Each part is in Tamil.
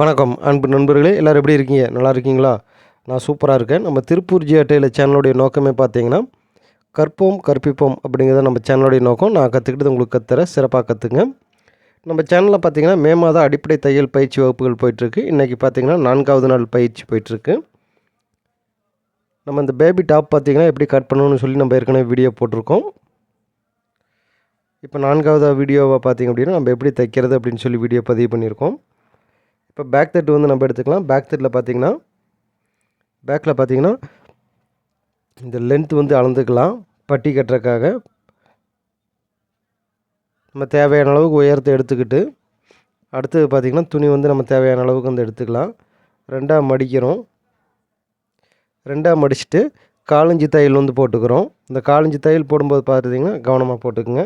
வணக்கம் அன்பு நண்பர்களே எல்லோரும் எப்படி இருக்கீங்க? நல்லா இருக்கீங்களா? நான் சூப்பராக இருக்கேன். நம்ம திருப்பூர் ஜிஆர்டியில் சேனலுடைய நோக்கமே பார்த்தீங்கன்னா கற்போம் கற்பிப்போம் அப்படிங்கிறத நம்ம சேனலுடைய நோக்கம். நான் கற்றுக்கிட்டது உங்களுக்கு கத்துறேன் சிறப்பாக கற்றுங்க நம்ம சேனலில் பார்த்தீங்கன்னா மே மாதம் அடிப்படை தையல் பயிற்சி வகுப்புகள் போயிட்டுருக்கு. இன்றைக்கி பார்த்தீங்கன்னா நான்காவது நாள் பயிற்சி போயிட்டுருக்கு. நம்ம இந்த பேபி டாப் பார்த்தீங்கன்னா எப்படி கட் பண்ணணும்னு சொல்லி நம்ம ஏற்கனவே வீடியோ போட்டிருக்கோம். இப்போ நான்காவது வீடியோவை பார்த்தீங்க அப்படின்னா நம்ம எப்படி தைக்கிறது அப்படின்னு சொல்லி வீடியோ பதிவு பண்ணியிருக்கோம். இப்போ பேக் தட்டு வந்து நம்ம எடுத்துக்கலாம். பேக் தட்டில் பார்த்தீங்கன்னா பேக்கில் பார்த்தீங்கன்னா இந்த லென்த் வந்து அளந்துக்கலாம். பட்டி கட்டுறதுக்காக. நம்ம தேவையான அளவுக்கு உயரத்தை எடுத்துக்கிட்டு அடுத்தது பார்த்திங்கன்னா துணி வந்து நம்ம தேவையான அளவுக்கு வந்து எடுத்துக்கலாம். ரெண்டாக மடிக்கிறோம். ரெண்டாக மடிச்சுட்டு காலஞ்சி தையல் வந்து போட்டுக்கிறோம். இந்த காலஞ்சி தையல் போடும்போது பார்த்திங்கன்னா கவனமாக போட்டுக்குங்க.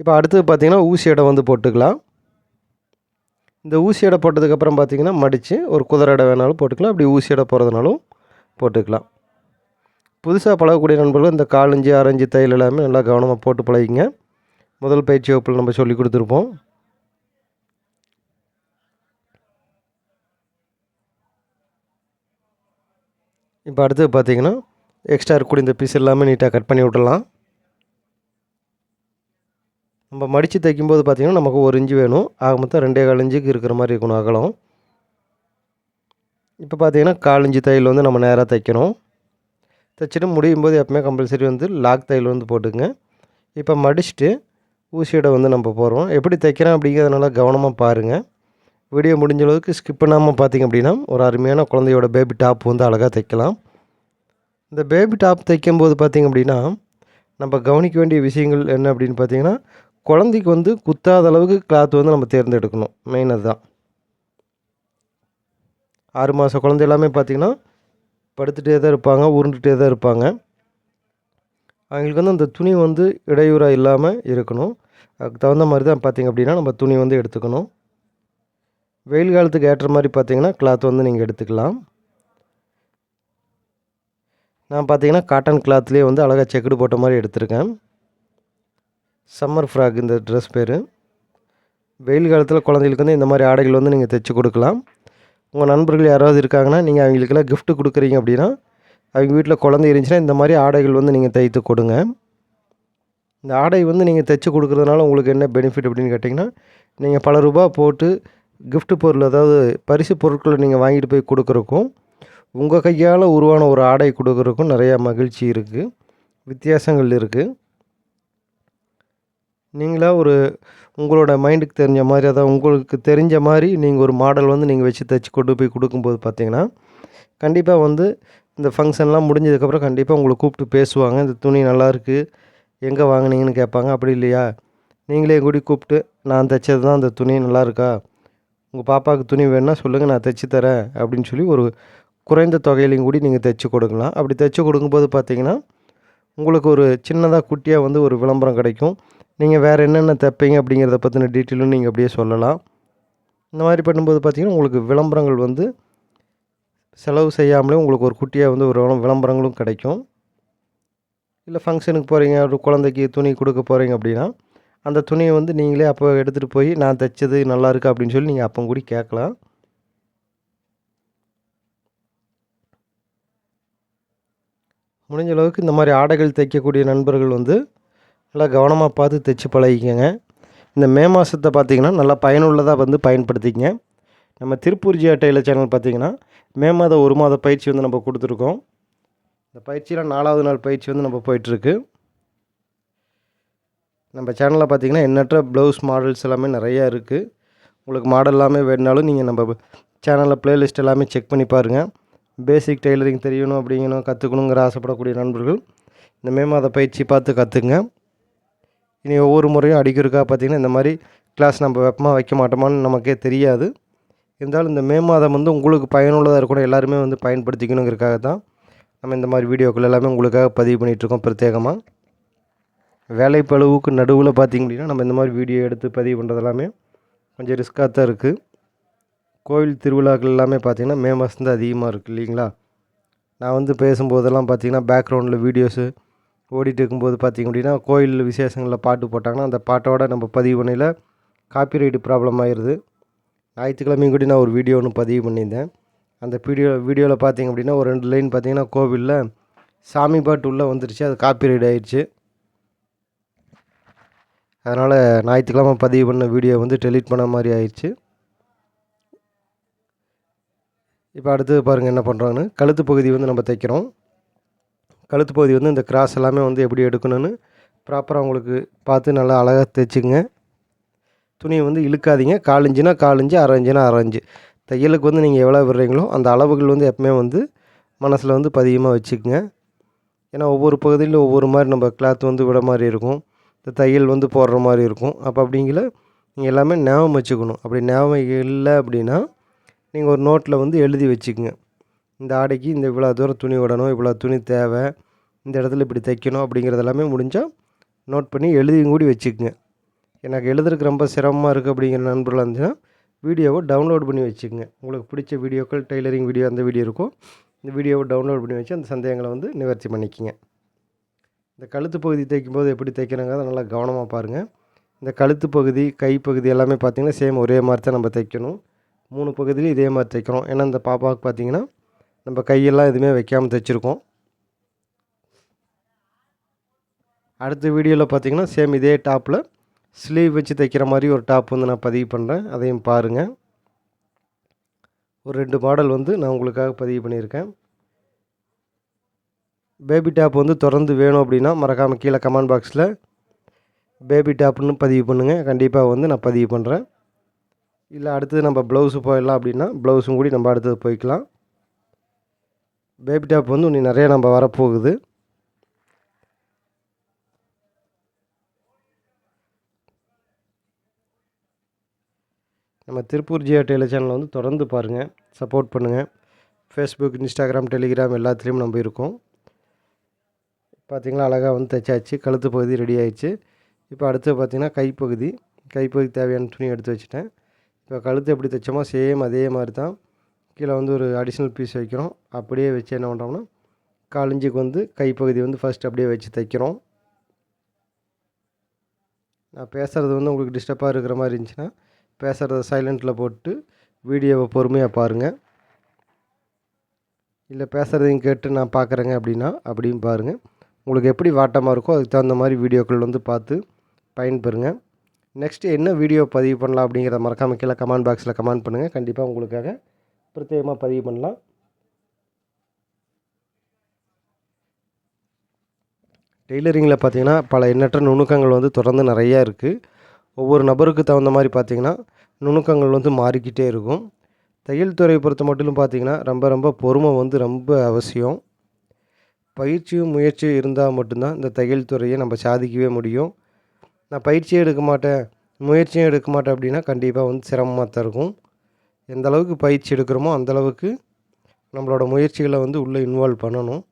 இப்போ அடுத்தது பார்த்திங்கன்னா ஊசி இடம் வந்து போட்டுக்கலாம். இந்த ஊசி எடை போட்டதுக்கப்புறம் பார்த்திங்கன்னா மடித்து ஒரு குதிரை எடை வேணாலும் போட்டுக்கலாம். அப்படி ஊசி எடை போகிறதுனாலும் போட்டுக்கலாம். புதுசாக பழகக்கூடிய நண்பர்கள் இந்த காலஞ்சி ஆரஞ்சு தையல் எல்லாமே நல்லா கவனமாக போட்டு பழகிங்க. முதல் பயிற்சி வகுப்பில் நம்ம சொல்லி கொடுத்துருப்போம். இப்போ அடுத்தது பார்த்திங்கன்னா எக்ஸ்ட்ரா இருக்கக்கூடிய இந்த பீஸ் எல்லாமே நீட்டாக கட் பண்ணி விட்டுடலாம். நம்ம மடித்து தைக்கும்போது பார்த்திங்கன்னா நமக்கு ஒரு இன்ச்சு வேணும். ஆக மொத்தம் ரெண்டே கால் இன்ச்சுக்கு இருக்கிற மாதிரி இருக்கணும் அகலம். இப்போ பார்த்திங்கன்னா கால் இன்ச்சு தையல் வந்து நம்ம நேராக தைக்கணும். தைச்சிட்டு முடியும் போது எப்பவுமே கம்பல்சரி வந்து லாக் தையல் வந்து போட்டுங்க இப்போ மடிச்சுட்டு ஊசியோட வந்து நம்ம போகிறோம் எப்படி தைக்கிறோம் அப்படிங்கிறதுனால கவனமாக பாருங்கள் வீடியோ முடிஞ்ச அளவுக்கு ஸ்கிப் பண்ணாமல் பார்த்திங்க அப்படின்னா ஒரு அருமையான குழந்தையோட பேபி டாப் வந்து அழகாக தைக்கலாம். இந்த பேபி டாப் தைக்கும்போது பார்த்திங்க அப்படின்னா நம்ம கவனிக்க வேண்டிய விஷயங்கள் என்ன அப்படின்னு பார்த்தீங்கன்னா குழந்தைக்கு வந்து குத்தாத அளவுக்கு கிளாத் வந்து நம்ம தேர்ந்தெடுக்கணும். மெயின் அதுதான். ஆறு மாத குழந்தை எல்லாமே பார்த்திங்கன்னா படுத்துகிட்டே தான் இருப்பாங்க உருண்டுகிட்டே தான் இருப்பாங்க. அவங்களுக்கு வந்து அந்த துணி வந்து இடையூறாக இல்லாமல் இருக்கணும். அதுக்கு தகுந்த மாதிரி தான் பார்த்திங்க அப்படின்னா நம்ம துணி வந்து எடுத்துக்கணும். வெயில் காலத்துக்கு ஏற்ற மாதிரி பார்த்திங்கன்னா கிளாத் வந்து நீங்கள் எடுத்துக்கலாம். நான் பார்த்தீங்கன்னா காட்டன் கிளாத்லேயே வந்து அழகாக செக்குடு போட்ட மாதிரி எடுத்திருக்கேன். சம்மர் ஃப்ராக் இந்த ட்ரெஸ் பேர். வெயில் காலத்தில் குழந்தைகளுக்கு வந்து இந்த மாதிரி ஆடைகள் வந்து நீங்கள் தைச்சி கொடுக்கலாம். உங்கள் நண்பர்கள் யாராவது இருக்காங்கன்னா நீங்கள் அவங்களுக்கெல்லாம் கிஃப்ட்டு கொடுக்குறீங்க அப்படின்னா அவங்க வீட்டில் குழந்தை இருந்துச்சுன்னா இந்த மாதிரி ஆடைகள் வந்து நீங்கள் தைத்து கொடுங்க. இந்த ஆடை வந்து நீங்கள் தைச்சி கொடுக்குறதுனால உங்களுக்கு என்ன பெனிஃபிட் அப்படின்னு கேட்டிங்கன்னா நீங்கள் பல ரூபா போட்டு கிஃப்ட் பொருள் அதாவது பரிசு பொருட்களை நீங்கள் வாங்கிட்டு போய் கொடுக்குறக்கும் உங்கள் கையால் உருவான ஒரு ஆடை கொடுக்குறக்கும் நிறையா மகிழ்ச்சி இருக்குது வித்தியாசங்கள் இருக்குது நீங்களாக ஒரு உங்களோட மைண்டுக்கு தெரிஞ்ச மாதிரி அதான் உங்களுக்கு தெரிஞ்ச மாதிரி நீங்கள் ஒரு மாடல் வந்து நீங்கள் வச்சு தைச்சி கொண்டு போய் கொடுக்கும்போது பார்த்தீங்கன்னா கண்டிப்பாக வந்து இந்த ஃபங்க்ஷன்லாம் முடிஞ்சதுக்கப்புறம் கண்டிப்பாக உங்களை கூப்பிட்டு பேசுவாங்க. இந்த துணி நல்லாயிருக்கு எங்கே வாங்கினீங்கன்னு கேட்பாங்க. அப்படி இல்லையா? நீங்களே கூடி கூப்பிட்டு நான் தைச்சது தான் அந்த துணி நல்லா இருக்கா? உங்கள் பாப்பாவுக்கு துணி வேணுன்னா சொல்லுங்கள் நான் தைச்சி தரேன் அப்படின்னு சொல்லி ஒரு குறைந்த தொகையிலையும் கூடி நீங்கள் தைச்சி கொடுக்கலாம். அப்படி தைச்சி கொடுக்கும்போது பார்த்தீங்கன்னா உங்களுக்கு ஒரு சின்னதாக குட்டியாக வந்து ஒரு விளம்பரம் கிடைக்கும். நீங்கள் வேறு என்னென்ன தைப்பீங்க அப்படிங்கிறத பற்றின டீட்டெயிலும் நீங்கள் அப்படியே சொல்லலாம். இந்த மாதிரி பண்ணும்போது பார்த்திங்கன்னா உங்களுக்கு விளம்பரங்கள் வந்து செலவு செய்யாமலே உங்களுக்கு ஒரு குட்டியாக வந்து ஒரு விளம்பரங்களும் கிடைக்கும். இல்லை ஃபங்க்ஷனுக்கு போகிறீங்க ஒரு குழந்தைக்கு துணி கொடுக்க போகிறீங்க அப்படின்னா அந்த துணியை வந்து நீங்களே அப்போ எடுத்துகிட்டு போய் நான் தைச்சது நல்லா இருக்குது அப்படின்னு சொல்லி நீங்கள் அப்போ கூட கேட்கலாம். முடிஞ்ச அளவுக்கு இந்த மாதிரி ஆடைகள் தைக்கக்கூடிய நண்பர்கள் வந்து நல்லா கவனமாக பார்த்து தைச்சி பழகிக்கங்க. இந்த மே மாதத்தை பார்த்திங்கன்னா நல்லா பயனுள்ளதாக வந்து பயன்படுத்திக்கங்க. நம்ம திருப்பூர் ஜியா டெய்லர் சேனல் பார்த்திங்கன்னா மே மாதம் ஒரு மாத பயிற்சி வந்து நம்ம கொடுத்துருக்கோம். இந்த பயிற்சியில் நாலாவது நாள் பயிற்சி வந்து நம்ம போயிட்டுருக்கு. நம்ம சேனலில் பார்த்திங்கன்னா எண்ணற்ற ப்ளவுஸ் மாடல்ஸ் எல்லாமே நிறையா இருக்குது உங்களுக்கு மாடல் எல்லாமே வேணுனாலும் நீங்கள் நம்ம சேனலில் ப்ளேலிஸ்ட் எல்லாமே செக் பண்ணி பாருங்கள் பேசிக் டெய்லரிங் தெரியணும் அப்படிங்கணும் கற்றுக்கணுங்கிற ஆசைப்படக்கூடிய நண்பர்கள் இந்த மே மாத பயிற்சி பார்த்து கற்றுக்குங்க இனி ஒவ்வொரு முறையும் அடிக்கிறக்கா பார்த்திங்கன்னா இந்த மாதிரி கிளாஸ் நம்ம வெப்பமாக வைக்க மாட்டோமான்னு நமக்கே தெரியாது. இருந்தாலும் இந்த மே மாதம் வந்து உங்களுக்கு பயனுள்ளதாக இருக்கணும் எல்லாருமே வந்து பயன்படுத்திக்கணுங்கிறதுக்காக தான் நம்ம இந்த மாதிரி வீடியோக்கள் எல்லாமே உங்களுக்காக பதிவு பண்ணிகிட்ருக்கோம் பிரத்யேகமாக வேலைப்பளவுக்கு நடுவில் பார்த்திங்க அப்படின்னா நம்ம இந்த மாதிரி வீடியோ எடுத்து பதிவு பண்ணுறது எல்லாமே கொஞ்சம் ரிஸ்க்காக தான் இருக்குது கோவில் திருவிழாக்கள் எல்லாமே பார்த்திங்கன்னா மே மாதம் தான் அதிகமாக இருக்குது இல்லைங்களா? நான் வந்து பேசும்போதெல்லாம் பார்த்திங்கன்னா பேக்ரவுண்டில் வீடியோஸு ஓடிட்டு இருக்கும்போது பார்த்திங்க அப்படின்னா கோயில் விசேஷங்களில் பாட்டு போட்டாங்கன்னா அந்த பாட்டோட நம்ம பதிவு பண்ணையில் காப்பிரைட்டு ப்ராப்ளம் ஆயிடுது ஞாயிற்றுக்கிழமையும் கூட நான் ஒரு வீடியோ ஒன்று பதிவு பண்ணியிருந்தேன். அந்த வீடியோ வீடியோவில் பார்த்தீங்க அப்படின்னா ஒரு ரெண்டு லைன் பார்த்திங்கன்னா கோவிலில் சாமி பாட்டு உள்ளே வந்துருச்சு. அது காப்பிரைட் ஆயிடுச்சு அதனால் ஞாயிற்றுக்கிழமை பதிவு பண்ண வீடியோ வந்து டெலீட் பண்ண மாதிரி ஆயிடுச்சு இப்போ அடுத்து பாருங்கள் என்ன பண்ணுறோன்னு கழுத்து பகுதி வந்து நம்ம தைக்கிறோம். கழுத்து பகுதி வந்து இந்த கிராஸ் எல்லாமே வந்து எப்படி எடுக்கணும்னு ப்ராப்பராக உங்களுக்கு பார்த்து நல்லா அழகாக தைச்சுங்க துணியை வந்து இழுக்காதீங்க. கால் காலஞ்சு அரைஞ்சுனா அரைஞ்சு தையலுக்கு வந்து நீங்கள் எவ்வளோ விடுறீங்களோ அந்த அளவுகள் வந்து எப்பவுமே வந்து மனசில் வந்து பதிகமாக வச்சுக்கோங்க. ஏன்னா ஒவ்வொரு பகுதியிலும் ஒவ்வொரு மாதிரி நம்ம கிளாத் வந்து விட மாதிரி இருக்கும். இந்த தையல் வந்து போடுற மாதிரி இருக்கும். அப்போ அப்படிங்கிற நீங்கள் எல்லாமே ஞாபகம் வச்சுக்கணும். அப்படி ஞாபகம் இல்லை அப்படின்னா நீங்கள் ஒரு நோட்டில் வந்து எழுதி வச்சுக்கோங்க. இந்த ஆடைக்கு இந்த இவ்வளோ தூரம் துணி விடணும் இவ்வளோ துணி தேவை இந்த இடத்துல இப்படி தைக்கணும் அப்படிங்கிறது எல்லாமே முடிஞ்சால் நோட் பண்ணி எழுதியும் கூடி வச்சுக்கோங்க. எனக்கு எழுதுறதுக்கு ரொம்ப சிரமமாக இருக்குது அப்படிங்கிற நண்பர்களாக இருந்துச்சுன்னா வீடியோவை டவுன்லோட் பண்ணி வச்சுக்கோங்க. உங்களுக்கு பிடிச்ச வீடியோக்கள் டெய்லரிங் வீடியோ அந்த வீடியோ இருக்கும். இந்த வீடியோவை டவுன்லோட் பண்ணி வச்சு அந்த சந்தேகங்களை வந்து நிவர்த்தி பண்ணிக்கோங்க. இந்த கழுத்து பகுதி தைக்கும்போது எப்படி தைக்கிறாங்க அதை நல்லா கவனமாக பாருங்கள் இந்த கழுத்து பகுதி கைப்பகுதி எல்லாமே பார்த்திங்கன்னா சேம் ஒரே மாதிரி தான் நம்ம தைக்கணும். மூணு பகுதியிலையும் இதே மாதிரி தைக்கிறோம். ஏன்னா இந்த பாப்பாவுக்கு பார்த்திங்கன்னா நம்ம கையெல்லாம் எதுவுமே வைக்காமல் தைச்சிருக்கோம். அடுத்த வீடியோவில் பார்த்திங்கன்னா சேம் இதே டாப்பில் ஸ்லீவ் வச்சு தைக்கிற மாதிரி ஒரு டாப் வந்து நான் பதிவு பண்ணுறேன் அதையும் பாருங்கள் ஒரு ரெண்டு மாடல் வந்து நான் உங்களுக்காக பதிவு பண்ணியிருக்கேன். பேபி டாப் வந்து தொடர்ந்து வேணும் அப்படின்னா மறக்காமல் கீழே கமெண்ட் பாக்ஸில் பேபி டாப்னு பதிவு பண்ணுங்கள் கண்டிப்பாக வந்து நான் பதிவு பண்ணுறேன் இல்லை அடுத்தது நம்ம ப்ளவுஸு போயிடலாம் அப்படின்னா ப்ளவுஸும் கூடி நம்ம அடுத்தது போய்க்கலாம். பேபி டாப் வந்து இன்னும் நிறைய நம்ம வரப்போகுது. நம்ம திருப்பூர் ஜியோ டெய்லர் சேனலை வந்து தொடர்ந்து பாருங்கள் சப்போர்ட் பண்ணுங்கள் ஃபேஸ்புக் இன்ஸ்டாகிராம் டெலிகிராம் எல்லாத்துலேயும் நம்ம இருக்கோம். பார்த்திங்களா அழகாக வந்து தைச்சாச்சு கழுத்து பகுதி ரெடி ஆயிடுச்சு. இப்போ அடுத்து பார்த்திங்கன்னா கைப்பகுதி. கைப்பகுதி தேவையான துணி எடுத்து வச்சுட்டேன். இப்போ கழுத்து எப்படி தைச்சோமோ சேம் அதே மாதிரி தான். கீழே வந்து ஒரு அடிஷ்னல் பீஸ் வைக்கிறோம். அப்படியே வச்சு என்ன பண்ணுறோம்னா காலஞ்சிக்கு வந்து கைப்பகுதி வந்து ஃபஸ்ட் அப்படியே வச்சு தைக்கிறோம். நான் பேசுகிறது வந்து உங்களுக்கு டிஸ்டர்பாக இருக்கிற மாதிரி இருந்துச்சுன்னா பேசுகிறத சைலண்ட்டில் போட்டு வீடியோவை பொறுமையாக பாருங்கள் இல்லை பேசுகிறதையும் கேட்டு நான் பார்க்குறேங்க அப்படின்னா அப்படியும் பாருங்கள் உங்களுக்கு எப்படி வாட்டமாக இருக்கோ அதுக்கு தகுந்த மாதிரி வீடியோக்கள் வந்து பார்த்து பயன்பெறுங்க. நெக்ஸ்ட்டு என்ன வீடியோ பதிவு பண்ணலாம் அப்படிங்கிறத மறக்காமல் கீழே கமெண்ட் பாக்ஸில் கமெண்ட் பண்ணுங்கள் கண்டிப்பாக உங்களுக்காக பிரத்யேகமாக பதிவு பண்ணலாம். டெய்லரிங்கில் பார்த்திங்கன்னா பல எண்ணற்ற நுணுக்கங்கள் வந்து தொடர்ந்து நிறையா இருக்குது ஒவ்வொரு நபருக்கு தகுந்த மாதிரி பார்த்திங்கன்னா நுணுக்கங்கள் வந்து மாறிக்கிட்டே இருக்கும். தையல் துறையை பொறுத்த மட்டும் பார்த்திங்கன்னா ரொம்ப ரொம்ப பொறுமை வந்து ரொம்ப அவசியம். பயிற்சியும் முயற்சியும் இருந்தால் மட்டும்தான் இந்த தையல் துறையை நம்ம சாதிக்கவே முடியும். நான் பயிற்சியும் எடுக்க மாட்டேன் முயற்சியும் எடுக்க மாட்டேன் அப்படின்னா கண்டிப்பாக வந்து சிரமமாக தான் இருக்கும். எந்த அளவுக்கு பயிற்சி எடுக்கிறோமோ அந்தளவுக்கு நம்மளோட முயற்சிகளை வந்து உள்ளே இன்வால்வ் பண்ணணும்.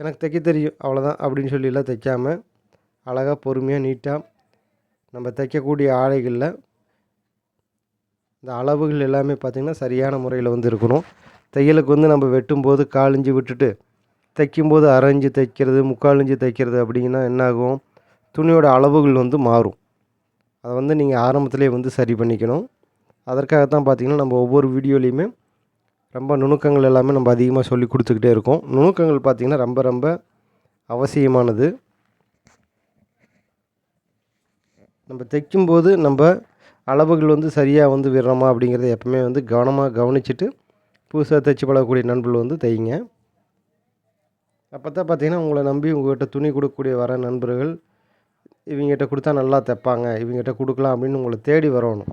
எனக்கு தைக்க தெரியும். அவ்வளோதான் அப்படின்னு சொல்லிலாம் தைக்காமல் அழகாக பொறுமையாக நீட்டாக நம்ம தைக்கக்கூடிய ஆடைகளில் இந்த அளவுகள் எல்லாமே பார்த்திங்கன்னா சரியான முறையில் வந்து இருக்கணும். தையலுக்கு வந்து நம்ம வெட்டும்போது காலிஞ்சு விட்டுட்டு தைக்கும்போது அரைஞ்சு தைக்கிறது முக்காலிஞ்சு தைக்கிறது அப்படிங்கன்னா என்னாகும்? துணியோட அளவுகள் வந்து மாறும். அதை வந்து நீங்கள் ஆரம்பத்திலே வந்து சரி பண்ணிக்கணும். அதற்காக தான் பார்த்திங்கன்னா நம்ம ஒவ்வொரு வீடியோலேயுமே ரொம்ப நுணுக்கங்கள் எல்லாமே நம்ம அதிகமாக சொல்லி கொடுத்துக்கிட்டே இருக்கோம். நுணுக்கங்கள் பார்த்திங்கன்னா ரொம்ப ரொம்ப அவசியமானது. நம்ம தைக்கும்போது நம்ம அளவுகள் வந்து சரியாக வந்து விடுறோமா அப்படிங்கிறத எப்பவுமே வந்து கவனமாக கவனிச்சுட்டு புதுசாக தைச்சி பழகக்கூடிய நண்பர்கள் வந்து தைங்க. அப்போ தான் பார்த்தீங்கன்னா உங்களை நம்பி உங்கள்கிட்ட துணி கொடுக்கக்கூடிய வர நண்பர்கள் இவங்ககிட்ட கொடுத்தா நல்லா தைப்பாங்க இவங்ககிட்ட கொடுக்கலாம் அப்படின்னு உங்களை தேடி வரணும்.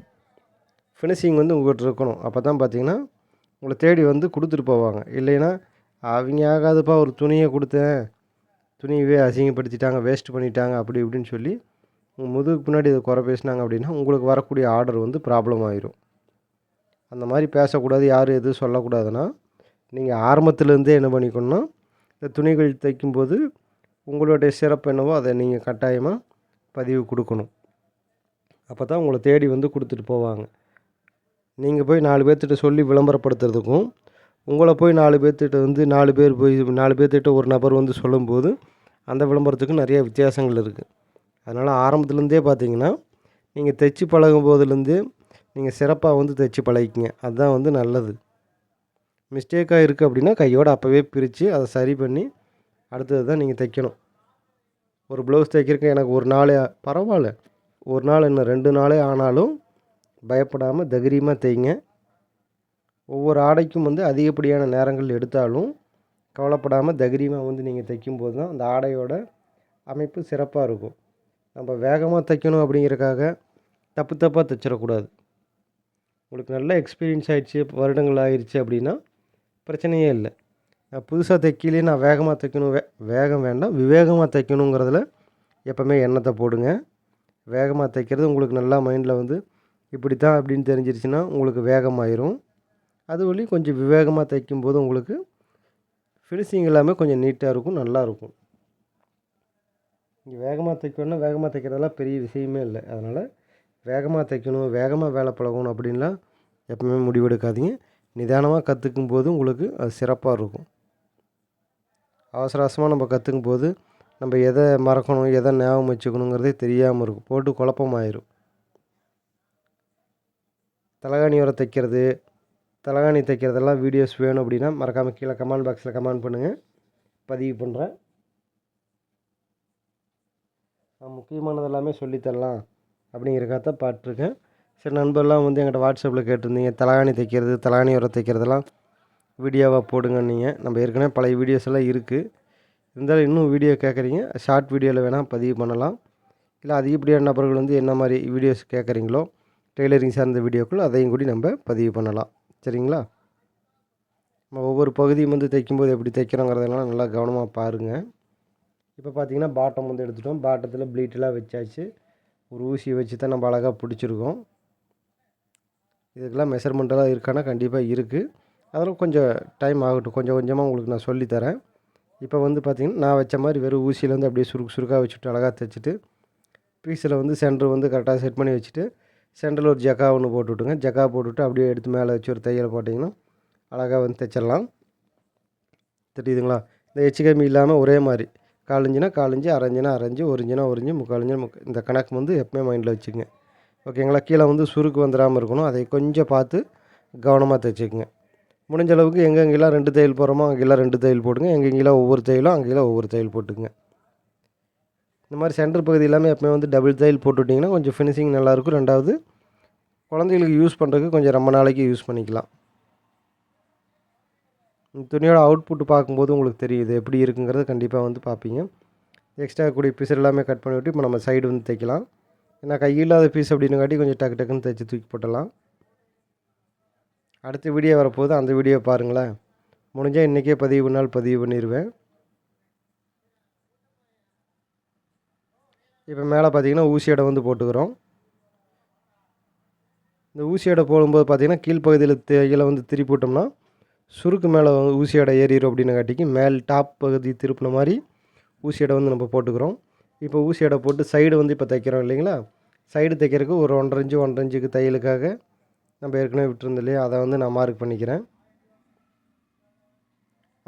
ஃபினிஷிங் வந்து உங்கள்கிட்ட இருக்கணும். அப்போ தான் பார்த்தீங்கன்னா உங்களை தேடி வந்து கொடுத்துட்டு போவாங்க. இல்லைன்னா அவங்க ஆகாதுப்பா ஒரு துணியை கொடுத்தேன். துணியவே அசிங்கப்படுத்திட்டாங்க வேஸ்ட் பண்ணிட்டாங்க அப்படி இப்படின்னு சொல்லி உங்கள் முதுகுக்கு பின்னாடி இதை குறை பேசினாங்க அப்படின்னா உங்களுக்கு வரக்கூடிய ஆர்டர் வந்து ப்ராப்ளம் ஆயிரும். அந்த மாதிரி பேசக்கூடாது யாரும் எதுவும் சொல்லக்கூடாதுன்னா நீங்கள் ஆரம்பத்துலேருந்தே என்ன பண்ணிக்கணும்னா இந்த துணிகள் தைக்கும்போது உங்களுடைய சிறப்பு என்னவோ அதை நீங்கள் கட்டாயமாக பதிவு கொடுக்கணும். அப்போ தான் உங்களை தேடி வந்து கொடுத்துட்டு போவாங்க. நீங்கள் போய் நாலு பேர்த்திட்ட சொல்லி விளம்பரப்படுத்துறதுக்கும் உங்களை போய் நாலு பேர்த்திட்ட வந்து நாலு பேர் போய் நாலு பேர்த்திட்ட ஒரு நபர் வந்து சொல்லும்போது அந்த விளம்பரத்துக்கும் நிறைய வித்தியாசங்கள் இருக்குது. அதனால் ஆரம்பத்துலேருந்தே பார்த்தீங்கன்னா நீங்கள் தைச்சி பழகும் போதுலேருந்து நீங்கள் சிறப்பாக வந்து தைச்சி பழகிக்கிங்க. அதுதான் வந்து நல்லது. மிஸ்டேக்காக இருக்குது அப்படின்னா கையோடு அப்போவே பிரித்து அதை சரி பண்ணி அடுத்தது தான் நீங்கள் தைக்கணும். ஒரு ப்ளவுஸ் தைக்கிறதுக்கு எனக்கு ஒரு நாளே பரவாயில்ல. ஒரு நாள் என்ன ரெண்டு நாளே ஆனாலும் பயப்படாமல் தைரியமாக தைங்க. ஒவ்வொரு ஆடைக்கும் வந்து அதிகப்படியான நேரங்கள் எடுத்தாலும் கவலைப்படாமல் தைரியமாக வந்து நீங்கள் தைக்கும்போது தான் அந்த ஆடையோட அமைப்பு சிறப்பாக இருக்கும். நம்ம வேகமாக தைக்கணும் அப்படிங்கிறக்காக தப்பு தப்பாக தைச்சிடக்கூடாது. உங்களுக்கு நல்ல எக்ஸ்பீரியன்ஸ் ஆகிடுச்சி வருடங்கள் ஆயிடுச்சு அப்படின்னா பிரச்சனையே இல்லை. நான் புதுசாக தைக்கலையே நான் வேகமாக தைக்கணும். வே வேகம் வேண்டாம். விவேகமாக தைக்கணுங்கிறதுல எப்போவுமே எண்ணத்தை போடுங்க. வேகமாக தைக்கிறது உங்களுக்கு நல்லா மைண்டில் வந்து இப்படி தான் அப்படின்னு தெரிஞ்சிருச்சுன்னா உங்களுக்கு வேகமாயிரும். அது வழி கொஞ்சம் விவேகமாக தைக்கும்போது உங்களுக்கு ஃபினிஷிங் எல்லாமே கொஞ்சம் நீட்டாக இருக்கும் நல்லாயிருக்கும் இங்கே வேகமாக தைக்கணும்னா வேகமாக தைக்கிறதெல்லாம் பெரிய விஷயமே இல்லை. அதனால் வேகமாக தைக்கணும் வேகமாக வேலை பழகணும் அப்படின்லாம் எப்பவுமே முடிவெடுக்காதீங்க. நிதானமாக கற்றுக்கும் போது உங்களுக்கு அது சிறப்பாக இருக்கும். அவசர அவசரமாக நம்ம கற்றுக்கும் போது நம்ம எதை மறக்கணும் எதை ஞாபகம் வச்சுக்கணுங்கிறதே தெரியாமல் இருக்கும். போட்டு குழப்பமாயிரும். தலகாணி உரம் தைக்கிறது தலகாணி தைக்கிறதெல்லாம் வீடியோஸ் வேணும் அப்படின்னா மறக்காமல் கீழே கமெண்ட் பாக்ஸில் கமெண்ட் பண்ணுங்கள் பதிவு பண்ணுறேன் நான் முக்கியமானது எல்லாமே சொல்லித்தரலாம் அப்படிங்கிறக்காக தான் பாட்டிருக்கேன். சரி நண்பர்லாம் வந்து எங்கிட்ட வாட்ஸ்அப்பில் கேட்டிருந்தீங்க. தலகாணி தைக்கிறது தலகாணி உரம் தைக்கிறதெல்லாம் வீடியோவாக போடுங்க நீங்கள் நம்ம ஏற்கனவே பழைய வீடியோஸ் எல்லாம் இருக்குது இருந்தாலும் இன்னும் வீடியோ கேட்குறீங்க ஷார்ட் வீடியோவில் வேணால் பதிவு பண்ணலாம். இல்லை அதிகப்படியான நபர்கள் வந்து என்ன மாதிரி வீடியோஸ் கேட்குறீங்களோ டெய்லரிங் சார்ந்த வீடியோக்கள் அதையும் கூடி நம்ம பதிவு பண்ணலாம். சரிங்களா? நம்ம ஒவ்வொரு பகுதியும் வந்து தைக்கும்போது எப்படி தைக்கிறோங்கிறதெல்லாம் நல்லா கவனமாக பாருங்கள் இப்போ பார்த்திங்கன்னா பாட்டம் வந்து எடுத்துட்டோம். பாட்டத்தில் ப்ளீட்டெலாம் வச்சாச்சு. ஒரு ஊசியை வச்சு தான் நம்ம அழகாக பிடிச்சிருக்கோம். இதுக்கெல்லாம் மெஷர்மெண்ட்டெல்லாம் இருக்கான்னா கண்டிப்பாக இருக்குது அதெல்லாம் கொஞ்சம் டைம் ஆகட்டும். கொஞ்சம் கொஞ்சமாக உங்களுக்கு நான் சொல்லித்தரேன். இப்போ வந்து பார்த்திங்கன்னா நான் வச்ச மாதிரி வெறும் ஊசியில் வந்து அப்படியே சுருக்கு சுருக்காக வச்சுட்டு அழகாக தைச்சிட்டு பீஸில் வந்து சென்டர் வந்து கரெக்டாக செட் பண்ணி வச்சுட்டு சென்டரில் ஒரு ஜக்கா ஒன்று போட்டு விட்டுங்க ஜக்கா போட்டுவிட்டு அப்படியே எடுத்து மேலே வச்சு ஒரு தையலை போட்டிங்கன்னா அழகாக வந்து தைச்சிடலாம். தெரியுதுங்களா? இந்த எச்சு இல்லாமல் ஒரே மாதிரி. காலஞ்சினா காலஞ்சி அரைஞ்சினா அரைஞ்சி ஒரு இஞ்சினா ஒரு இஞ்சி முக்க இந்த கணக்கு வந்து எப்பவுமே மைண்டில் வச்சுக்கோங்க. ஓகேங்களா? கீழே வந்து சுருக்கு வந்துடாமல் இருக்கணும். அதை கொஞ்சம் பார்த்து கவனமாக தைச்சிக்கோங்க. முடிஞ்ச அளவுக்கு எங்கெங்கெல்லாம் ரெண்டு தையல் போகிறோமோ அங்கெல்லாம் ரெண்டு தையல் போடுங்க. எங்கெங்கெல்லாம் ஒவ்வொரு தையலும் அங்கெல்லாம் ஒவ்வொரு தையல் போட்டுங்க இந்த மாதிரி சென்டர் பகுதி எல்லாமே எப்பவுமே வந்து டபுள் தையல் போட்டுவிட்டிங்கன்னா கொஞ்சம் ஃபினிஷிங் நல்லாயிருக்கும். ரெண்டாவது குழந்தைகளுக்கு யூஸ் பண்ணுறதுக்கு கொஞ்சம் ரொம்ப நாளைக்கு யூஸ் பண்ணிக்கலாம். இந்த துணியோட அவுட்புட் பார்க்கும்போது உங்களுக்கு தெரியுது. எப்படி இருக்குங்கிறது கண்டிப்பாக வந்து பார்ப்பீங்க. எக்ஸ்ட்ரா கூடிய பீஸ் எல்லாமே கட் பண்ணி விட்டு இப்போ நம்ம சைடு வந்து தைக்கலாம். ஏன்னா கையில்லாத பீஸ் அப்படின்னுங்காட்டி கொஞ்சம் டக்கு டக்குன்னு தைச்சி தூக்கி போட்டலாம் அடுத்த வீடியோ வரப்போகுது. அந்த வீடியோ பாருங்களேன். முடிஞ்சால் இன்றைக்கே பதிவு பண்ணால் பதிவு பண்ணிடுவேன் இப்போ மேலே பார்த்தீங்கன்னா ஊசியோட வந்து போட்டுக்கிறோம். இந்த ஊசியோட போடும்போது பார்த்தீங்கன்னா கீழ்ப்பகுதியில் தையலை வந்து திருப்பி விட்டோம்னா சுருக்கு மேலே வந்து ஊசியோட ஏறிடும் அப்படின்னு காட்டிக்கு மேல் டாப் பகுதி திருப்பின மாதிரி ஊசியோட வந்து நம்ம போட்டுக்கிறோம். இப்போ ஊசியோட போட்டு சைடு வந்து இப்போ தைக்கிறோம் இல்லைங்களா? சைடு தைக்கிறதுக்கு ஒரு ஒன்றரை இன்ச்சு ஒன்றரை இன்ச்சுக்கு தையலுக்காக நம்ம ஏற்கனவே விட்டுருந்தோம் இல்லையா? அதை வந்து நான் மார்க் பண்ணிக்கிறேன்.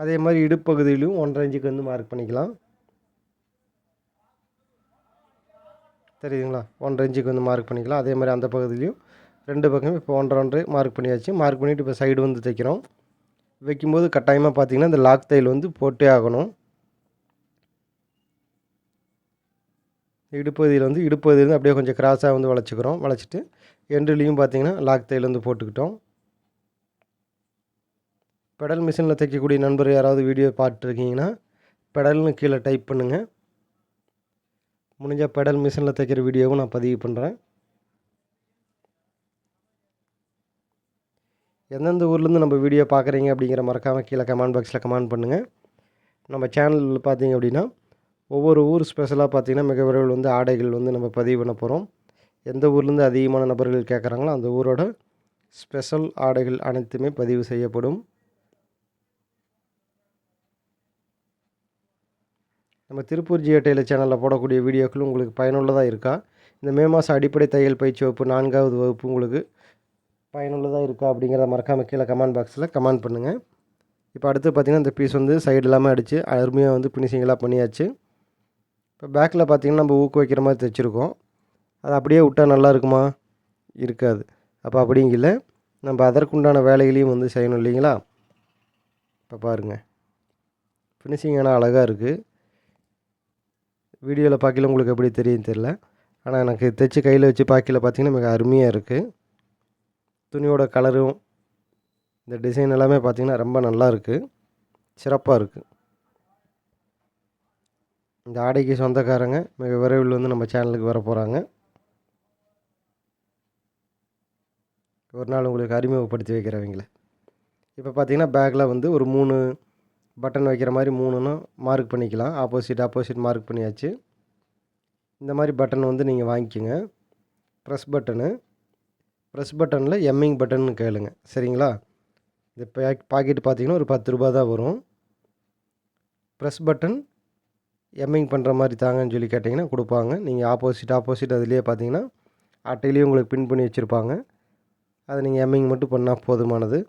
அதே மாதிரி இடுப்பகுதியிலும் ஒன்றரை இன்ச்சுக்கு வந்து மார்க் பண்ணிக்கலாம். தெரியுதுங்களா? ஒன்றரை இன்ச்சுக்கு வந்து மார்க் பண்ணிக்கலாம். அதே மாதிரி அந்த பகுதியிலையும் ரெண்டு பக்கமும் இப்போ ஒன்றரை ஒன்றரை மார்க் பண்ணியாச்சு. மார்க் பண்ணிவிட்டு இப்போ சைடு வந்து தைக்கிறோம். வைக்கும்போது கட்டாயமாக பார்த்தீங்கன்னா இந்த லாக் தையல் வந்து போட்டே ஆகணும். இடுப்பகுதியில் வந்து இடுப்பகுதியிலேருந்து அப்படியே கொஞ்சம் கிராஸாக வந்து வளைச்சிக்கிறோம். வளைச்சிட்டு எண்டுலேயும் பார்த்தீங்கன்னா லாக் தையல் வந்து போட்டுக்கிட்டோம். பெடல் மிஷினில் தைக்கக்கூடிய நண்பர் யாராவது வீடியோ பார்த்துருக்கீங்கன்னா பெடல்னு கீழே டைப் பண்ணுங்கள் முடிஞ்சால் பெடல் மிஷினில் தைக்கிற வீடியோவும் நான் பதிவு பண்ணுறேன் எந்தெந்த ஊர்லேருந்து நம்ம வீடியோ பார்க்குறீங்க அப்படிங்கிற மறக்காமல் கீழே கமெண்ட் பாக்ஸில் கமெண்ட் பண்ணுங்கள் நம்ம சேனலில் பார்த்தீங்க அப்படின்னா ஒவ்வொரு ஊர் ஸ்பெஷலாக பார்த்தீங்கன்னா மிக விரைவில் வந்து ஆடைகள் வந்து நம்ம பதிவு பண்ண போகிறோம் எந்த ஊர்லேருந்து அதிகமான நபர்கள் கேட்குறாங்களோ அந்த ஊரோட ஸ்பெஷல் ஆடைகள் அனைத்துமே பதிவு செய்யப்படும். நம்ம திருப்பூர் ஜியோ சேனலில் போடக்கூடிய வீடியோக்கள் உங்களுக்கு பயனுள்ளதாக இருக்கா? இந்த மே மாதம் அடிப்படை தையல் பயிற்சி வகுப்பு நான்காவது வகுப்பு உங்களுக்கு பயனுள்ளதாக இருக்கா அப்படிங்கிறத மறக்காமல் கீழே கமெண்ட் பாக்ஸில் கமெண்ட் பண்ணுங்கள் இப்போ அடுத்து பார்த்திங்கன்னா இந்த பீஸ் வந்து சைடு இல்லாமல் அடித்து அருமையாக வந்து ஃபினிஷிங்கெல்லாம் பண்ணியாச்சு. இப்போ பேக்கில் பார்த்திங்கன்னா நம்ம ஊக்கு வைக்கிற மாதிரி தைச்சிருக்கோம். அது அப்படியே விட்டா நல்லா இருக்குமா? இருக்காது. அப்போ அப்படிங்கல நம்ம அதற்குண்டான வேலைகளையும் வந்து செய்யணும் இல்லைங்களா? இப்போ பாருங்கள் ஃபினிஷிங் ஆனால் அழகாக இருக்குது வீடியோவில் பார்க்கல உங்களுக்கு எப்படி தெரியும் தெரில ஆனால் எனக்கு தைச்சி கையில் வச்சு பார்க்கல பார்த்தீங்கன்னா மிக அருமையாக இருக்குது துணியோட கலரும் இந்த டிசைன் எல்லாமே பார்த்திங்கன்னா ரொம்ப நல்லா இருக்குது சிறப்பாக இருக்குது இந்த ஆடைக்கு சொந்தக்காரங்க மிக விரைவில் வந்து நம்ம சேனலுக்கு வர போகிறாங்க ஒரு நாள் உங்களுக்கு அறிமுகப்படுத்தி வைக்கிறவங்கள. இப்போ பார்த்தீங்கன்னா பேக்கில் வந்து ஒரு மூணு பட்டன் வைக்கிற மாதிரி மூணுன்னு மார்க் பண்ணிக்கலாம். ஆப்போசிட் ஆப்போசிட் மார்க் பண்ணியாச்சு. இந்த மாதிரி பட்டன் வந்து நீங்கள் வாங்கிக்கோங்க. ப்ரெஸ் பட்டனு ப்ரெஸ் பட்டனில் எம்மிங் பட்டன் கேளுங்க. சரிங்களா? இந்த பேக் பாக்கெட் பார்த்தீங்கன்னா ஒரு பத்து ரூபா தான் வரும். ப்ரெஸ் பட்டன் எம்மிங் பண்ணுற மாதிரி தாங்கன்னு சொல்லி கேட்டிங்கன்னா கொடுப்பாங்க. நீங்கள் ஆப்போசிட் ஆப்போசிட் அதுலேயே பார்த்தீங்கன்னா அட்டையிலேயே உங்களுக்கு பின் பண்ணி வச்சுருப்பாங்க. அதை நீங்கள் எம்மிங் மட்டும் பண்ணால் போதுமானது.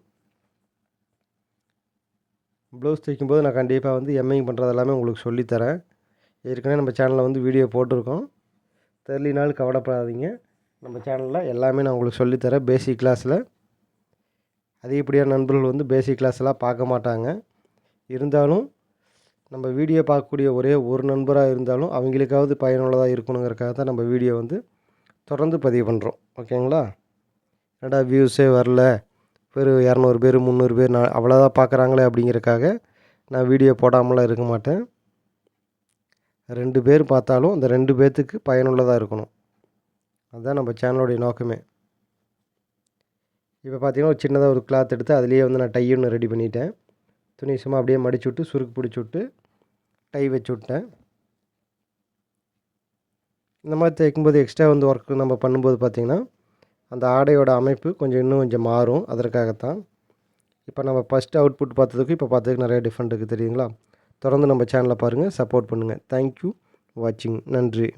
ப்ளவுஸ் தைக்கும்போது நான் கண்டிப்பாக வந்து எம்ஐங் பண்ணுறது எல்லாமே உங்களுக்கு சொல்லித்தரேன் ஏற்கனவே நம்ம சேனலில் வந்து வீடியோ போட்டிருக்கோம். தெரியலினாலும் கவலைப்படாதீங்க. நம்ம சேனலில் எல்லாமே நான் உங்களுக்கு சொல்லித்தரேன் பேசிக் கிளாஸில் அதிகப்படியான நண்பர்கள் வந்து பேசிக் கிளாஸ்லாம் பார்க்க மாட்டாங்க. இருந்தாலும் நம்ம வீடியோ பார்க்கக்கூடிய ஒரே ஒரு நண்பராக இருந்தாலும் அவங்களுக்காவது பயனுள்ளதாக இருக்கணுங்கிறக்காக தான் நம்ம வீடியோ வந்து தொடர்ந்து பதிவு பண்ணுறோம் ஓகேங்களா? என்னடா வியூஸே வரல. வெறும் இரநூறு பேர் முந்நூறு பேர் நான் அவ்வளோதான் பார்க்குறாங்களே அப்படிங்கிறக்காக நான் வீடியோ போடாமலாம் இருக்க மாட்டேன். ரெண்டு பேர் பார்த்தாலும் அந்த ரெண்டு பேர்த்துக்கு பயனுள்ளதாக இருக்கணும். அதுதான் நம்ம சேனலுடைய நோக்கமே. இப்போ பார்த்தீங்கன்னா ஒரு சின்னதாக ஒரு கிளாத் எடுத்து அதுலேயே வந்து நான் டை ஒன்று ரெடி பண்ணிட்டேன். துணி சும்மா அப்படியே மடிச்சு விட்டு சுருக்கு பிடிச்சி விட்டு டை வச்சு விட்டேன். இந்த மாதிரி தைக்கும்போது எக்ஸ்ட்ரா வந்து ஒர்க் நம்ம பண்ணும்போது பார்த்திங்கன்னா அந்த ஆடையோட அமைப்பு கொஞ்சம் இன்னும் கொஞ்சம் மாறும். அதற்காகத்தான் இப்போ நம்ம ஃபஸ்ட்டு அவுட்புட் பார்த்ததுக்கு இப்போ பார்த்ததுக்கு நிறைய டிஃப்ரெண்ட் இருக்குது தெரியுங்களா தொடர்ந்து நம்ம சேனலை பாருங்கள் சப்போர்ட் பண்ணுங்கள் தேங்க்யூ வாட்சிங் நன்றி.